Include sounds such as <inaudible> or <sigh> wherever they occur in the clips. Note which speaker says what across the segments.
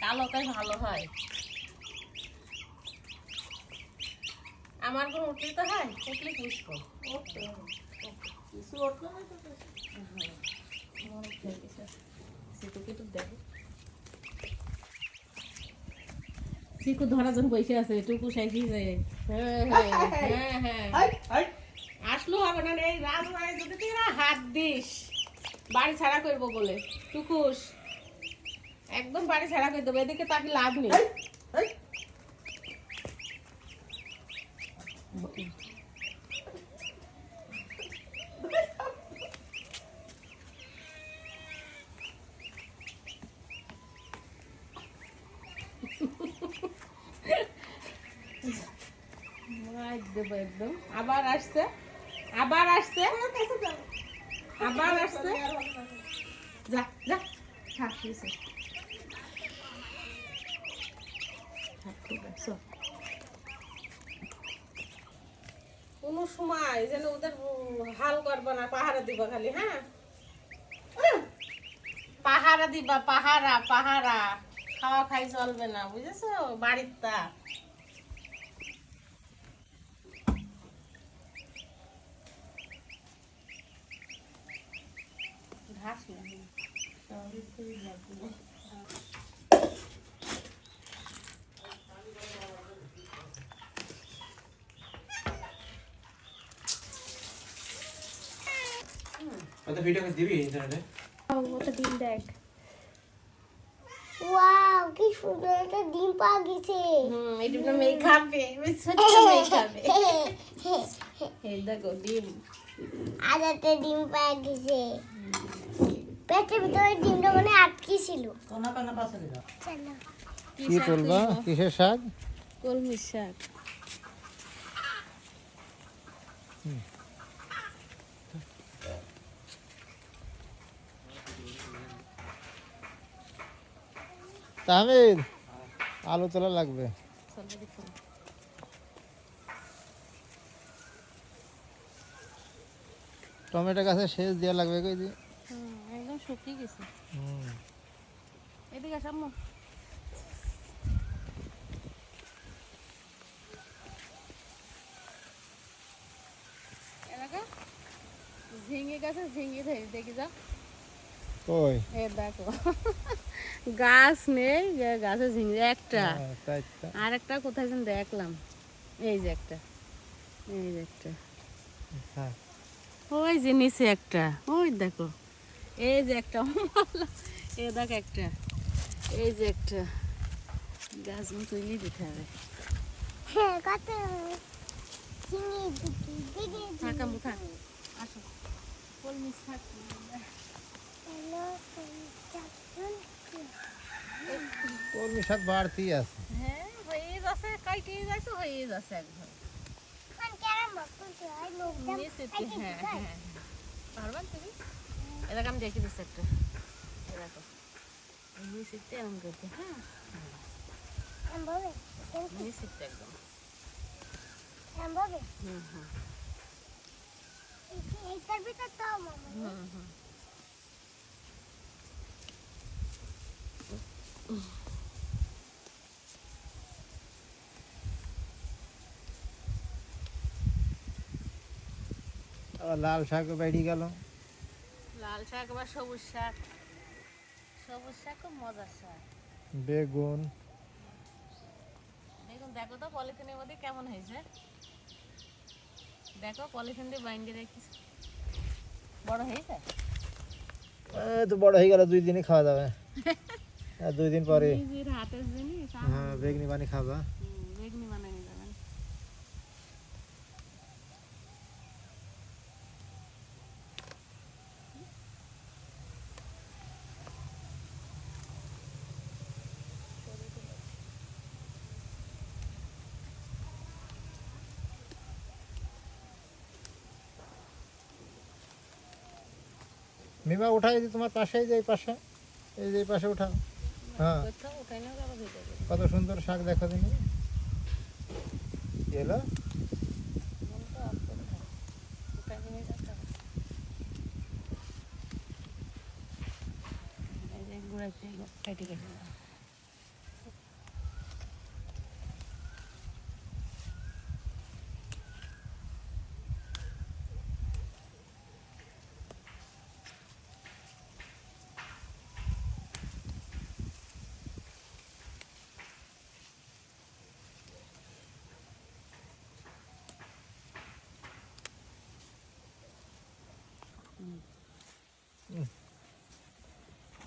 Speaker 1: কালোটাই ভালো হয়। আমার কোনো উঠলে তো হয়? উঠলে পুষ্প।
Speaker 2: কিছু উঠল না তো
Speaker 1: আমার উঠে গেছে সেটুকে একটু দেখো। চিকু ধরার জন্য বসে আছে টুকু সাইকি যায়। হ্যাঁ হ্যাঁ <laughs> হ্যাঁ হ্যাঁ। আসলো হবে না রে রাত হয় যদি তুই হাত দিস। বাড়ি ছাড়া করব বলে। টুকুস একদম বাড়ি ছাড়া করে দেবো এদিকে তাকে লাভ নেই। দেবো একদম। আবার আসছে আবার আসছে আবার আসছে। যা যা থাক ঠিক আছে থাক, ঠিক আছে কোনো সময় যেন ওদের হাল করবা না, পাহারা দিব খালি হ্যাঁ? পাহারা দিবা, পাহারা পাহারা। খাওয়া খাই চলবে না, বুঝেছ? বাড়ির তা ঘাস নেই
Speaker 3: ওটা ভিডিও করে দিবি ইন্টারনেটে
Speaker 4: ওটা ডিম দেখ। ওয়াও কি সুন্দর একটা ডিম পাওয়া গেছে
Speaker 1: হুম এই ডিমটা মেয়ে খাবে বেশ ছোট্ট মেয়ে খাবে। <laughs> এই দেখো ডিম।
Speaker 4: আর একটা ডিম পাওয়া গেছে পেটের ভিতরে ডিমটা মানে আটকে ছিল।
Speaker 2: কোনা কোনা পাশে দিলাম
Speaker 4: চলো
Speaker 3: কি তুলবা কিসের শাক?
Speaker 1: কলমি শাক।
Speaker 3: তাহমিদ আলু তোলা লাগবে। টমেটো গাছে সেচ দেওয়া লাগবে কই দি
Speaker 1: একদম শুকিয়ে গেছে।
Speaker 3: হুম।
Speaker 1: এদিকে আম্মু। এলাকা? ঝিঙে গাছে ঝিঙে ধরে দেখি যা
Speaker 3: কই?
Speaker 1: এ দেখো গাছ নেই যে গাছে ঝিঙে একটা।
Speaker 3: হ্যাঁ।
Speaker 1: আর একটা। কোথায় যেন দেখলাম। এই যে একটা এই যে একটা।
Speaker 3: হ্যাঁ।
Speaker 1: ওই যে নিচে একটা ওই দেখো। এই যে একটা এ দেখ একটা এই যে একটা। গাছ তুলে দিতে হবে।
Speaker 4: হ্যাঁ
Speaker 1: থাকা মুখা আসো। কলমি
Speaker 4: হ্যালো
Speaker 3: কলমি শাক বাড়তি আছে।
Speaker 1: হ্যাঁ হয়ে যাচ্ছে কাইটে যাচ্ছে হয়ে যাচ্ছে একদম।
Speaker 4: হয়
Speaker 1: হ্যাঁ হ্যাঁ। হ্যাঁ। এরকম দেখে দিচ্ছি একটা। এরকম নিচেতে এরকম করতে। হ্যাঁ
Speaker 4: বলে
Speaker 1: একদম। হুম হুম।
Speaker 4: এইটার ভিতর তো
Speaker 1: হুম হুম।
Speaker 3: লাল শাক বেরিয়ে গেল।
Speaker 1: লাল শাক বা সবুজ শাক? সবুজ শাক খুব মজার শাক।
Speaker 3: বেগুন।
Speaker 1: দেখুন দেখো তো পলিথিনের মধ্যে কেমন হয়েছে। দেখো পলিথিন দিয়ে বাইন্ডে রেখেছি বড় হয়েছে?
Speaker 3: তো বড় হয়ে গেল দুই দিনে খাওয়া যাবে। <laughs> আর দুই দিন পরে। হ্যাঁ বেগনি পানি খাবা। মিমা উঠাই তোমার পাশেই যে পাশে এই যে পাশে উঠাও। হ্যাঁ। কত সুন্দর শাক দেখো তুমি এলো
Speaker 1: গুঁড়া কাটি কাটি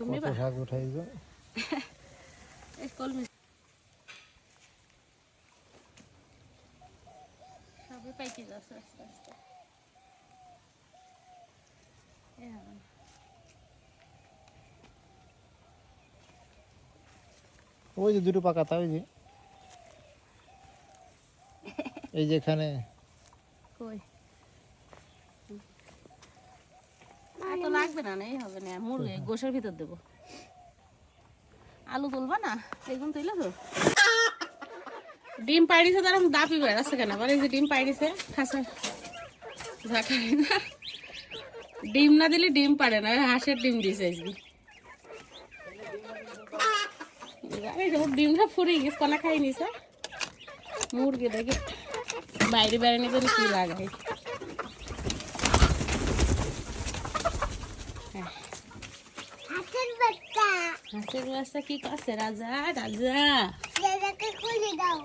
Speaker 1: তুমি
Speaker 3: কত শাক উঠাই <laughs>
Speaker 1: এই কলমি সবই পাইকে যাচ্ছে আস্তে আস্তে। এ হবে না।
Speaker 3: ওই যে দুটো পাকাতা ওই যে। <laughs> এই যেখানে
Speaker 1: কই? এত লাগবে না না এই হবে না মুরগি গোসের ভিতর দেবো। আলু তুলবা না? বেগুন তুইলে তো ডিম পাইছে তার দাপি বেড়াচ্ছে কেন? বলে যে ডিম পাইছে খাসা। ঝাঁকাই না। ডিম না দিলে ডিম পারে না হাঁসের ডিম দিয়েছে আজকে ডিমটা ফুরে গেছে কলা খাই নিছে। মুরগি দেখে বাইরে বেড়ানি করে কি লাগাই হাঁসের বাচ্চা কি করছে রাজা রাজা
Speaker 4: খুলে দাও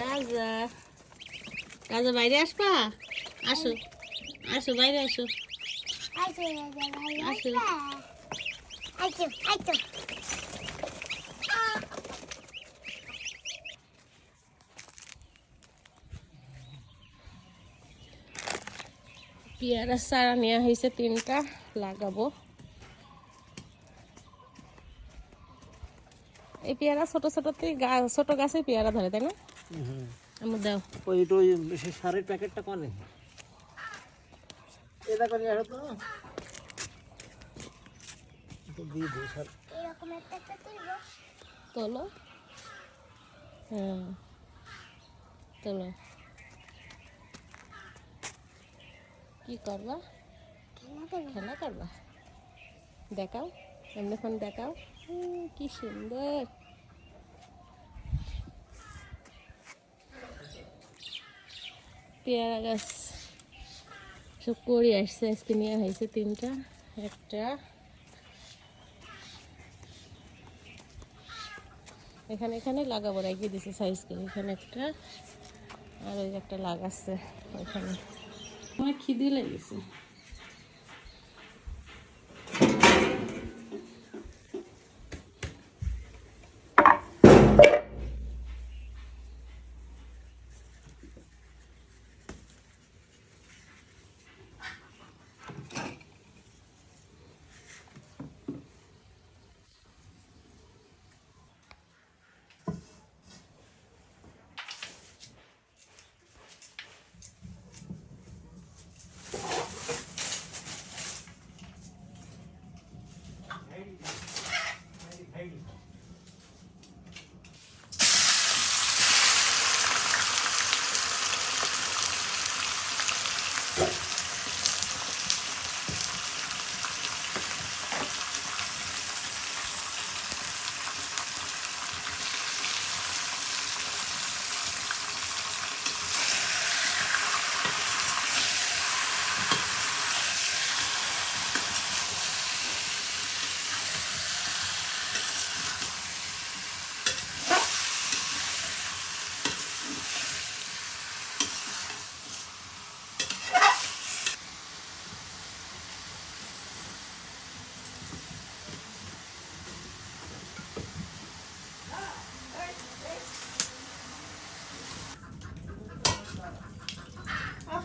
Speaker 1: রাজা রাজা বাইরে আসবা আসো আসো বাইরে আসো
Speaker 4: আসো দাদা
Speaker 1: আসো।
Speaker 4: আসো আসো
Speaker 1: পেয়ারা নেওয়া হয়েছে তিনটা লাগাবো। এই পেয়ারা ছোট ছোটতে ছোট গাছে পেয়ারা ধরে তাই না? আমার দাও।
Speaker 2: ওই তো সারের প্যাকেটটা কনে।
Speaker 3: এটা করে আসো তো।
Speaker 1: তোলো। হ্যাঁ। তোলো। কি করবা?
Speaker 4: খেলা করবা?
Speaker 1: দেখাও এমনি দেখাও। কি সুন্দর। পেয়ারা গাছ সব করে আসছে, আজকে নিয়ে হয়েছে তিনটা, একটা। এখানে এখানে লাগাবো, রেখে দিছে সাইজ করে এখানে একটা, আর ওই একটা লাগাচ্ছে, ওইখানে। আমার খিদে লেগেছে?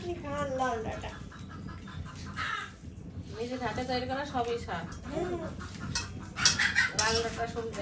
Speaker 2: আপনি খান লাল ডাটা।
Speaker 1: নিজের হাতে তৈরি করা সবই সার লাল ডাটা সবজি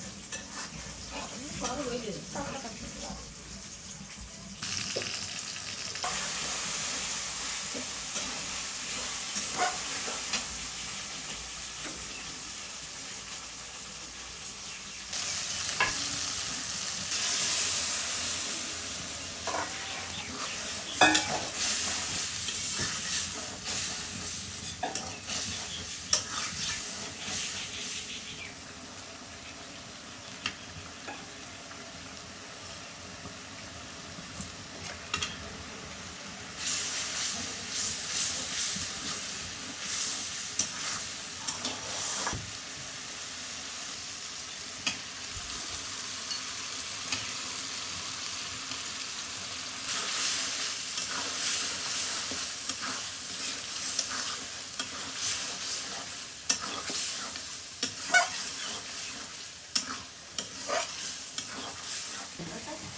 Speaker 1: দেখা যায়।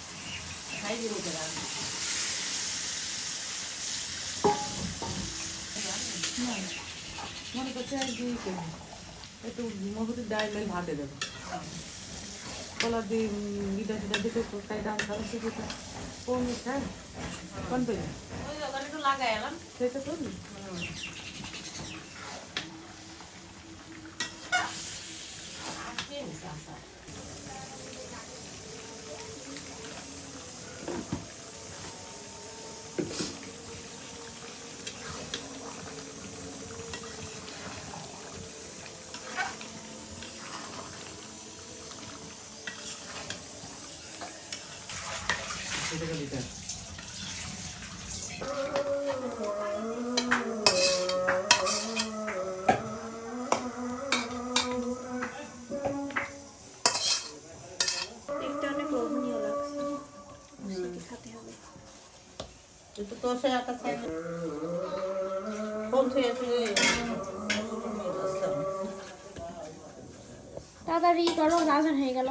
Speaker 2: একদম কুচি করব মনে করছে আর কি করব একটু মগুদের ডাল মেল ভাতে দেবো। কলা দিয়ে গিটা ফিটা দিতে তাই দাম শিখে থেকে কোন খায় কোন পেলে সেটা
Speaker 1: দিতে হবে।
Speaker 5: একটা অনেক লোভনীয় লাগছে
Speaker 2: একটু তোষে ছুঁয়ে
Speaker 5: তাড়াতাড়ি করো রাজন হয়ে গেল।